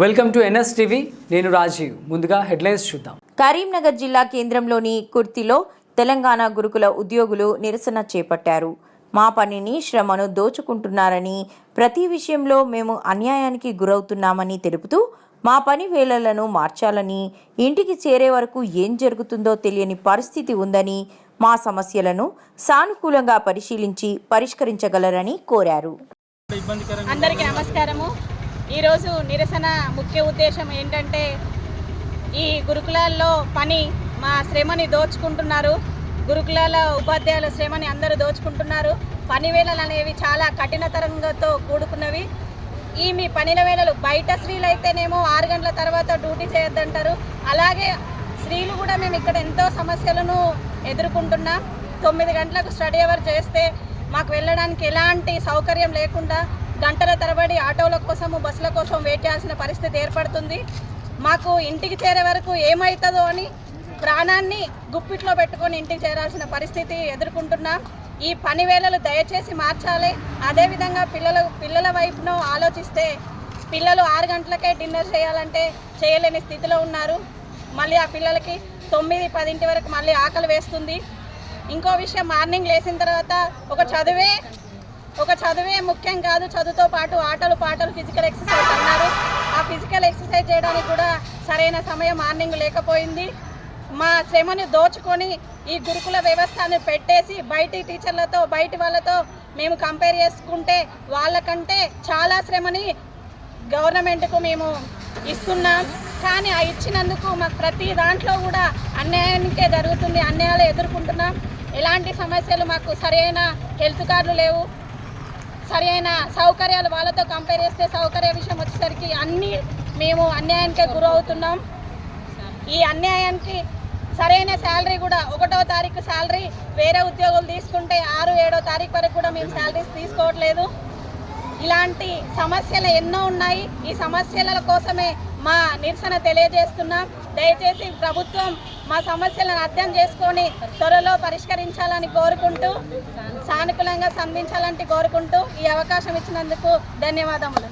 Welcome to NS TV. నేను రాజీవ్. ముందుగా headlines చూద్దాం. కరీంనగర్ జిల్లా కేంద్రంలోని కుర్తిలో తెలంగాణ గురుకుల ఉద్యోగులు నిరసన చేపట్టారు. మా పనిని శ్రమను దోచుకుంటున్నారని ప్రతి విషయంలో మేము అన్యాయానికి గురవుతున్నామని తెలుపుతూ మా పని వేళలను మార్చాలని ఇంటికి చేరే వరకు ఏం జరుగుతుందో తెలియని పరిస్థితి ఉందని మా సమస్యలను సానుకూలంగా పరిశీలించి పరిష్కరించగలరని కోరారు. అందరికీ నమస్కారము. ఈరోజు నిరసన ముఖ్య ఉద్దేశం ఏంటంటే ఈ గురుకులాల్లో పని మా శ్రమని దోచుకుంటున్నారు. గురుకులాల ఉపాధ్యాయుల శ్రమని అందరూ దోచుకుంటున్నారు. పని వేళలు అనేవి చాలా కఠినతరంతో కూడుకున్నవి. ఈ మీ పనిల వేళలు బయట స్త్రీలు అయితేనేమో ఆరు గంటల తర్వాత డ్యూటీ చేయొద్దంటారు. అలాగే స్త్రీలు కూడా మేము ఇక్కడ ఎంతో సమస్యలను ఎదుర్కొంటున్నాం. తొమ్మిది గంటలకు స్టడీ అవర్ చేస్తే మాకు వెళ్ళడానికి ఎలాంటి సౌకర్యం లేకుండా గంటల తరబడి ఆటోల కోసము బస్సుల కోసం వెయిట్ చేయాల్సిన పరిస్థితి ఏర్పడుతుంది. మాకు ఇంటికి చేరే వరకు ఏమవుతుందో అని ప్రాణాన్ని గుప్పిట్లో పెట్టుకొని ఇంటికి చేరాల్సిన పరిస్థితి ఎదుర్కొంటున్నాం. ఈ పని వేళలు దయచేసి మార్చాలి. అదేవిధంగా పిల్లల పిల్లల వైపును ఆలోచిస్తే పిల్లలు ఆరు గంటలకే డిన్నర్ చేయాలంటే చేయలేని స్థితిలో ఉన్నారు. మళ్ళీ ఆ పిల్లలకి తొమ్మిది పదింటి వరకు మళ్ళీ ఆకలి వేస్తుంది. ఇంకో విషయం మార్నింగ్ లేచిన తర్వాత ఒక చదువే ఒక చదువే ముఖ్యం కాదు. చదువుతో పాటు ఆటలు పాటలు ఫిజికల్ ఎక్సర్సైజ్ అన్నారు. ఆ ఫిజికల్ ఎక్సర్సైజ్ చేయడానికి కూడా సరైన సమయం మార్నింగ్ లేకపోయింది. మా శ్రమని దోచుకొని ఈ గురుకుల వ్యవస్థను పెట్టేసి బయటి టీచర్లతో బయటి వాళ్ళతో మేము కంపేర్ చేసుకుంటే వాళ్ళకంటే చాలా శ్రమని గవర్నమెంట్కు మేము ఇస్తున్నాం. కానీ ఆ ఇచ్చినందుకు మాకు ప్రతి దాంట్లో కూడా అన్యాయానికే జరుగుతుంది అన్యాయాలు ఎదుర్కొంటున్నాం. ఎలాంటి సమస్యలు మాకు సరైన హెల్త్ కార్డులు లేవు. సరైన సౌకర్యాలు వాళ్ళతో కంపేర్ చేస్తే సౌకర్య విషయం వచ్చేసరికి అన్నీ మేము అన్యాయానికే గురవుతున్నాం. ఈ అన్యాయానికి సరైన శాలరీ కూడా ఒకటో తారీఖు శాలరీ వేరే ఉద్యోగులు తీసుకుంటే ఆరు ఏడో తారీఖు వరకు కూడా మేము శాలరీస్ తీసుకోవట్లేదు. ఇలాంటి సమస్యలు ఎన్నో ఉన్నాయి. ఈ సమస్యల కోసమే మా నిరసన తెలియజేస్తున్నాం. దయచేసి ప్రభుత్వం మా సమస్యలను అర్థం చేసుకొని త్వరలో పరిష్కరించాలని కోరుకుంటూ సానుకూలంగా స్పందించాలని కోరుకుంటూ ఈ అవకాశం ఇచ్చినందుకు ధన్యవాదములు.